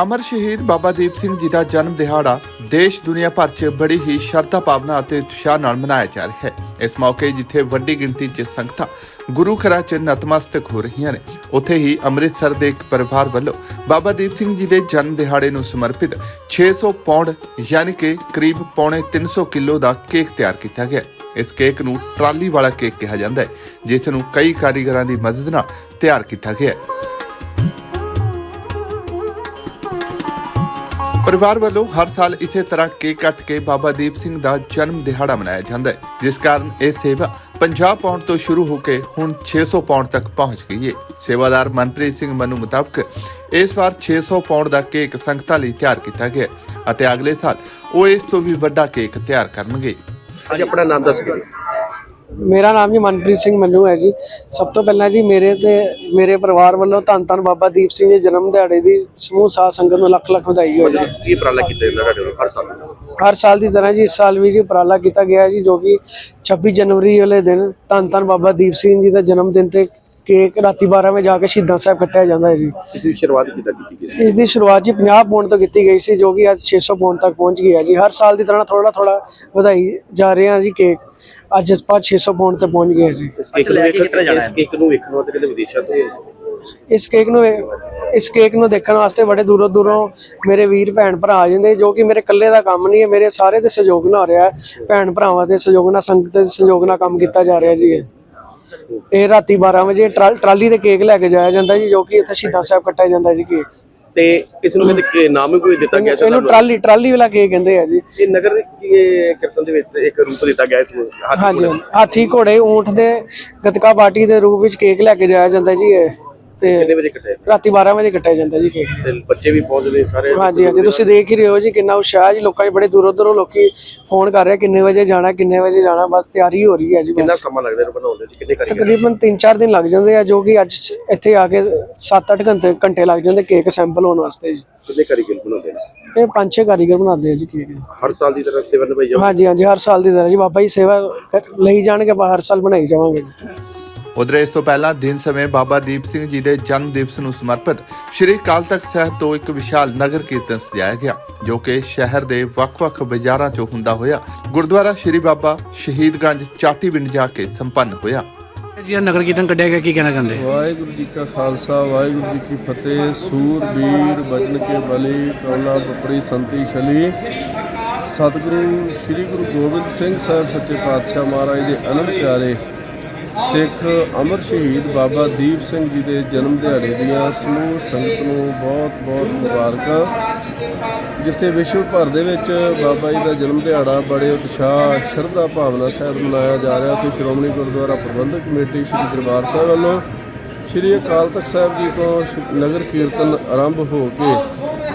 ਅਮਰ ਸ਼ਹੀਦ ਬਾਬਾ ਦੀਪ ਸਿੰਘ ਜੀ ਦਾ ਜਨਮ ਦਿਹਾੜਾ ਦੇਸ਼ ਦੁਨੀਆ ਭਰ 'ਚ ਬੜੀ ਹੀ ਸ਼ਰਧਾ ਭਾਵਨਾ ਅਤੇ ਉਤਸ਼ਾਹ ਨਾਲ ਮਨਾਇਆ ਜਾ ਰਿਹਾ ਹੈ। ਇਸ ਮੌਕੇ ਜਿੱਥੇ ਵੱਡੀ ਗਿਣਤੀ 'ਚ ਸੰਗਤਾਂ ਗੁਰੂ ਘਰਾਂ 'ਚ ਨਤਮਸਤਕ ਹੋ ਰਹੀਆਂ ਨੇ, ਉੱਥੇ ਹੀ ਅੰਮ੍ਰਿਤਸਰ ਦੇ ਇੱਕ ਪਰਿਵਾਰ ਵੱਲੋਂ ਬਾਬਾ ਦੀਪ ਸਿੰਘ ਜੀ ਦੇ ਜਨਮ ਦਿਹਾੜੇ ਨੂੰ ਸਮਰਪਿਤ 600 ਪੌਂਡ ਯਾਨੀ ਕਿ ਕਰੀਬ ਪੌਣੇ 300 ਕਿਲੋ ਦਾ ਕੇਕ ਤਿਆਰ ਕੀਤਾ ਗਿਆ। ਇਸ ਕੇਕ ਨੂੰ ਟਰਾਲੀ ਵਾਲਾ ਕੇਕ ਕਿਹਾ ਜਾਂਦਾ ਹੈ, ਜਿਸ ਨੂੰ ਕਈ ਕਾਰੀਗਰਾਂ ਦੀ ਮਦਦ ਨਾਲ ਤਿਆਰ ਕੀਤਾ ਗਿਆ ਹੈ। ਪਰਿਵਾਰ ਵੱਲੋਂ ਹਰ ਸਾਲ ਇਸੇ ਤਰ੍ਹਾਂ ਕੇਕ ਕੱਟ ਕੇ ਬਾਬਾ ਦੀਪ ਸਿੰਘ ਦਾ ਜਨਮ ਦਿਹਾੜਾ ਮਨਾਇਆ ਜਾਂਦਾ ਹੈ, ਜਿਸ ਕਾਰਨ ਇਹ ਸੇਵਾ 50 ਪੌਂਡ ਤੋਂ ਸ਼ੁਰੂ ਹੋ ਕੇ ਹੁਣ 600 ਪਾਉਂਡ ਤੱਕ ਪਹੁੰਚ ਗਈ ਹੈ। ਸੇਵਾਦਾਰ ਮਨਪ੍ਰੀਤ ਸਿੰਘ ਮਨੂ ਮੁਤਾਬਕ ਇਸ ਵਾਰ 600 ਪਾਉਂਡ ਦਾ ਕੇਕ ਸੰਗਤਾਂ ਲਈ ਤਿਆਰ ਕੀਤਾ ਗਿਆ ਅਤੇ ਅਗਲੇ ਸਾਲ ਉਹ ਇਸ ਤੋਂ ਵੀ ਵੱਡਾ ਕੇਕ ਤਿਆਰ ਕਰਨਗੇ। ਅੱਜ ਆਪਣਾ ਨਾਮ ਦੱਸ ਕੇ ਮੇਰਾ ਨਾਮ ਜੀ ਮਨਪ੍ਰੀਤ ਸਿੰਘ ਮੰਨੂ ਹੈ ਜੀ। ਸਭ ਤੋਂ ਪਹਿਲਾਂ ਜੀ ਮੇਰੇ ਤੇ ਮੇਰੇ ਪਰਿਵਾਰ ਵੱਲੋਂ ਧੰਨ ਧੰਨ ਬਾਬਾ ਦੀਪ ਸਿੰਘ ਜੀ ਜਨਮ ਦਿਹਾੜੇ ਦੀ ਸਮੂਹ ਸਾਧ ਸੰਗਤ ਨੂੰ ਲੱਖ ਲੱਖ ਵਧਾਈ ਹੋਵੇ ਕੀ ਉਪਰਾਲਾ ਕੀਤਾ ਜਾਂਦਾ ਤੁਹਾਡੇ ਵੱਲੋਂ ਹਰ ਸਾਲ? ਹਰ ਸਾਲ ਦੀ ਤਰ੍ਹਾਂ ਜੀ ਇਸ ਸਾਲ ਵੀ ਜੀ ਉਪਰਾਲਾ ਕੀਤਾ ਗਿਆ ਜੀ ਜੋ ਕਿ 26 ਜਨਵਰੀ ਵਾਲੇ ਦਿਨ ਧੰਨ ਧੰਨ ਬਾਬਾ ਦੀਪ ਸਿੰਘ ਜੀ ਦਾ ਜਨਮ ਦਿਨ ਤੇ ਕੇਕ ਰਾਤੀ 12 ਵਜੇ ਜਾ ਕੇ ਸ਼ਹੀਦਾਂ ਸਾਹਿਬ ਕੱਟਿਆ ਜਾਂਦਾ ਹੈ ਜੀ। ਇਸ ਦੀ ਸ਼ੁਰੂਆਤ ਕਿੱਦਾਂ ਕੀਤੀ ਗਈ ਸੀ? ਇਸ ਦੀ ਸ਼ੁਰੂਆਤ ਜੀ 50 ਪੌਂਡ ਤੋਂ ਕੀਤੀ ਗਈ ਸੀ ਜੋ ਕਿ ਅੱਜ 600 ਪੌਂਡ ਤੱਕ ਪਹੁੰਚ ਗਈ ਹੈ ਜੀ। ਹਰ ਸਾਲ ਦੀ ਤਰ੍ਹਾਂ ਥੋੜਾ ਥੋੜਾ ਵਧਾਈ ਜਾ ਰਹੇ ਹਾਂ ਜੀ ਕੇਕ। ਅੱਜ ਆਪਾਂ 600 ਪੌਂਡ ਤੇ ਪਹੁੰਚ ਗਏ ਜੀ। ਇਸ ਕੇਕ ਨੂੰ ਵੇਖਣ ਇਸ ਕੇਕ ਨੂੰ ਵੇਖਣ ਵਾਸਤੇ ਕਿਤੇ ਵਿਦੇਸ਼ਾਂ ਤੋਂ? ਇਸ ਕੇਕ ਨੂੰ ਇਸ ਕੇਕ ਨੂੰ ਦੇਖਣ ਵਾਸਤੇ ਬੜੇ ਦੂਰੋਂ ਦੂਰੋਂ ਮੇਰੇ ਵੀਰ ਭੈਣ ਭਰਾ ਆ ਜਾਂਦੇ ਜੋ ਕਿ ਮੇਰੇ ਇਕੱਲੇ ਦਾ ਕੰਮ ਨਹੀਂ ਹੈ ਮੇਰੇ ਸਾਰੇ ਦੇ ਸਹਿਯੋਗ ਨਾਲ ਹੋ ਰਿਹਾ ਹੈ। ਭੈਣ ਭਰਾਵਾਂ ਦੇ ਸਹਿਯੋਗ ਨਾਲ ਸੰਗਤ ਦੇ ਸਹਿਯੋਗ ਨਾਲ ਕੰਮ ਕੀਤਾ ਜਾ ਰਿਹਾ ਜੀ ਇਹ ਇਹ ਰਾਤੀ 12 ਵਜੇ ਟਰਾ- ਟਰਾਲੀ ਤੇ ਕੇਕ ਲੈ ਕੇ ਜਾਇਆ ਜਾਂਦਾ ਜੀ ਜੋ ਕਿ ਇੱਥੇ ਸ਼ਹੀਦਾਂ ਸਾਹਿਬ ਕੱਟਿਆ ਜਾਂਦਾ ਜੀ ਕੇਕ ਤੇ ਇਸ ਨੂੰ ਕਿਤੇ ਨਾਮ ਵੀ ਕੋਈ ਦਿੱਤਾ ਗਿਆ ਸੀ ਇਹਨੂੰ ਟਰਾਲੀ ਟਰਾਲੀ ਵਾਲਾ ਕੇਕ ਕਹਿੰਦੇ ਆ ਜੀ ਇਹ ਨਗਰ ਕੀ ਕੀਰਤਨ ਦੇ ਵਿੱਚ ਇੱਕ ਰੂਪ ਦਿੱਤਾ ਗਿਆ ਇਸ ਨੂੰ ਹਾਥੀ ਹਾਂਜੀ ਘੋੜੇ। ਹਾਂਜੀ। ਹਾਥੀ ਘੋੜੇ ਊਂਠ ਦੇ ਗਤਕਾ ਪਾਰਟੀ ਦੇ ਰੂਪ ਵਿੱਚ ਕੇਕ ਲੈ ਕੇ ਜਾਇਆ ਜਾਂਦਾ ਜੀ ਇਹ ਤੇ ਕਿੰਨੇ ਵਜੇ ਕੱਟੇ ਰਾਤੀ 12 ਵਜੇ ਕੱਟਿਆ ਜਾਂਦਾ ਜੀ ਕੇਕ। ਤੇ ਬੱਚੇ ਵੀ ਪਹੁੰਚਦੇ ਸਾਰੇ ਹਾਂਜੀ ਹਾਂਜੀ ਤੁਸੀਂ ਦੇਖ ਹੀ ਰਹੇ ਹੋ ਜੀ ਕਿੰਨਾ ਉਤਸ਼ਾਹ ਜੀ ਲੋਕਾਂ 'ਚ ਬੜੇ ਦੂਰੋਂ ਦੂਰੋਂ ਲੋਕੀ ਫੋਨ ਕਰ ਰਹੇ ਕਿੰਨੇ ਵਜੇ ਜਾਣਾ ਕਿੰਨੇ ਵਜੇ ਜਾਣਾ ਬਸ ਤਿਆਰੀ ਹੋ ਰਹੀ ਹੈ ਜੀ ਕਿੰਨਾ ਸਮਾਂ ਲੱਗਦਾ ਇਹਨੂੰ ਬਣਾਉਂਦੇ ਜੀ ਕਿੰਨੇ ਕਾਰੀਗਰ ਤਕਰੀਬਨ 3-4 ਦਿਨ ਲੱਗ ਜਾਂਦੇ ਆ ਜੋ ਕਿ ਅੱਜ ਇੱਥੇ ਆ ਕੇ 7-8 ਘੰਟੇ ਘੰਟੇ ਲੱਗ ਜਾਂਦੇ ਕੇਕ ਸੈਂਪਲ ਹੋਣ ਵਾਸਤੇ ਜੀ। ਕਿੰਨੇ ਕਾਰੀਗਰ ਬਣਾਉਂਦੇ ਨੇ? ਇਹ ਪੰਜ ਛੇ ਕਾਰੀਗਰ ਬਣਾਉਂਦੇ ਆ ਜੀ ਕੇਕ ਹਰ ਸਾਲ ਦੀ ਤਰ੍ਹਾਂ ਸੇਵਾ ਨਿਭਾਈ ਜਾਓ ਹਾਂਜੀ ਹਾਂਜੀ ਹਰ ਸਾਲ ਦੀ ਤਰ੍ਹਾਂ ਜੀ ਬਾਬਾ ਜੀ ਸੇਵਾ ਲਈ ਜਾਣਗੇ ਆਪਾਂ ਹਰ ਸਾਲ ਬਣਾਈ ਜਾਵਾਂਗੇ ਜੀ। ਉਧਰ ਇਸ ਤੋਂ ਪਹਿਲਾਂ ਦਿਨ ਸਮੇਂ ਬਾਬਾ ਦੀਪ ਸਿੰਘ ਜੀ ਦੇ ਜਨਮ ਦਿਵਸ ਨੂੰ ਸਮਰਪਿਤ ਸ਼੍ਰੀ ਅਕਾਲ ਤਖਤ ਸਾਹਿਬ ਤੋਂ ਇੱਕ ਵਿਸ਼ਾਲ ਨਗਰ ਕੀਰਤਨ ਸਜਾਇਆ ਗਿਆ ਜੋ ਕਿ ਸ਼ਹਿਰ ਦੇ ਵੱਖ-ਵੱਖ ਬਾਜ਼ਾਰਾਂ 'ਚੋਂ ਹੁੰਦਾ ਹੋਇਆ ਗੁਰਦੁਆਰਾ ਸ਼੍ਰੀ ਬਾਬਾ ਸ਼ਹੀਦਗੰਜ ਚਾਟੀਵਿੰਡ ਜਾ ਕੇ ਸੰਪੰਨ ਹੋਇਆ। ਜਿਹੜਾ ਨਗਰ ਕੀਰਤਨ ਕੱਢਿਆ ਗਿਆ ਕੀ ਕਹਿਣਾ ਚਾਹੁੰਦੇ? ਵਾਹਿਗੁਰੂ ਜੀ ਕਾ ਖਾਲਸਾ ਵਾਹਿਗੁਰੂ ਜੀ ਕੀ ਫਤਿਹ। ਸੂਰ ਬੀਰ ਬਚਨ ਕੇ ਬਲੀ ਕੌਲਾ ਬਪੜੀ ਸੰਤੀ ਛਲੀ। ਸਤਿਗੁਰੂ ਸ੍ਰੀ ਗੁਰੂ ਗੋਬਿੰਦ ਸਿੰਘ ਸਾਹਿਬ ਸੱਚੇ ਪਾਤਸ਼ਾਹ ਮਹਾਰਾਜ ਦੇ ਅਨੰਦ ਪਿਆਰੇ ਸਿੱਖ ਅਮਰ ਸ਼ਹੀਦ ਬਾਬਾ ਦੀਪ ਸਿੰਘ ਜੀ ਦੇ ਜਨਮ ਦਿਹਾੜੇ ਦੀਆਂ ਸਮੂਹ ਸੰਗਤ ਨੂੰ ਬਹੁਤ ਬਹੁਤ ਮੁਬਾਰਕਾਂ। ਜਿੱਥੇ ਵਿਸ਼ਵ ਭਰ ਦੇ ਵਿੱਚ ਬਾਬਾ ਜੀ ਦਾ ਜਨਮ ਦਿਹਾੜਾ ਬੜੇ ਉਤਸ਼ਾਹ, ਸ਼ਰਧਾ ਭਾਵਨਾ ਸਹਿਤ ਮਨਾਇਆ ਜਾ ਰਿਹਾ। ਤੇ ਸ਼੍ਰੋਮਣੀ ਗੁਰਦੁਆਰਾ ਪ੍ਰਬੰਧਕ ਕਮੇਟੀ ਸ੍ਰੀ ਦਰਬਾਰ ਸਾਹਿਬ ਵੱਲੋਂ ਸ੍ਰੀ ਅਕਾਲ ਤਖਤ ਸਾਹਿਬ ਜੀ ਤੋਂ ਨਗਰ ਕੀਰਤਨ ਆਰੰਭ ਹੋ ਕੇ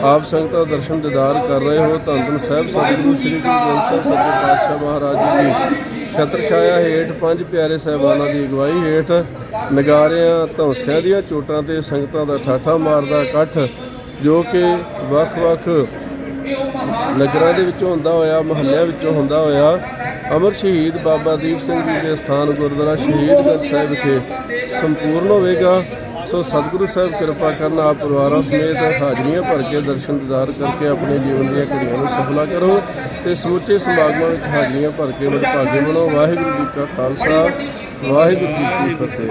ਆਪ ਸੰਗਤਾਂ ਦਰਸ਼ਨ ਦਿਦਾਰ ਕਰ ਰਹੇ ਹੋ। ਧੰਨ ਧੰਨ ਸਾਹਿਬ ਸਤਿਗੁਰੂ ਸ੍ਰੀ ਗੁਰੂ ਗ੍ਰੰਥ ਸਾਹਿਬ, ਸੱਚੇ ਪਾਤਸ਼ਾਹ ਮਹਾਰਾਜ ਜੀ ਛਤਰ ਛਾਇਆ ਹੇਠ ਪੰਜ ਪਿਆਰੇ ਸਾਹਿਬਾਨਾਂ ਦੀ ਅਗਵਾਈ ਹੇਠ ਨਗਾਰਿਆਂ, ਧੌਂਸਿਆਂ ਦੀਆਂ ਚੋਟਾਂ ਤੇ ਸੰਗਤਾਂ ਦਾ ਠਾਠਾ ਮਾਰਦਾ ਇਕੱਠ, ਜੋ ਕਿ ਵੱਖ-ਵੱਖ ਨਗਰਾਂ ਦੇ ਵਿੱਚੋਂ ਹੁੰਦਾ ਹੋਇਆ, ਮਹੱਲਿਆਂ ਵਿੱਚੋਂ ਹੁੰਦਾ ਹੋਇਆ, ਅਮਰ ਸ਼ਹੀਦ ਬਾਬਾ ਦੀਪ ਸਿੰਘ ਜੀ ਦੇ ਸਥਾਨ ਗੁਰਦੁਆਰਾ ਸ਼ਹੀਦਗੰਜ ਸਾਹਿਬ ਵਿਖੇ ਸੰਪੂਰਨ ਹੋਵੇਗਾ। ਸੋ ਸਤਿਗੁਰੂ ਸਾਹਿਬ ਕਿਰਪਾ ਕਰਨ ਆਪ ਪਰਿਵਾਰਾਂ ਸਮੇਤ ਹਾਜ਼ਰੀਆਂ ਭਰ ਕੇ ਦਰਸ਼ਨ ਦਿਦਾਰ ਕਰਕੇ ਆਪਣੇ ਜੀਵਨ ਦੀਆਂ ਘੜੀਆਂ ਨੂੰ ਸਫਲਾ ਕਰੋ। ਤੇ ਸਮੁੱਚੇ ਸਮਾਗਮਾਂ ਵਿੱਚ ਹਾਜ਼ਰੀਆਂ ਭਰ ਕੇ ਵਡਭਾਗੇ ਬਣੋ ਵਾਹਿਗੁਰੂ ਜੀ ਕਾ ਖਾਲਸਾ, ਵਾਹਿਗੁਰੂ ਜੀ ਕੀ ਫਤਿਹ।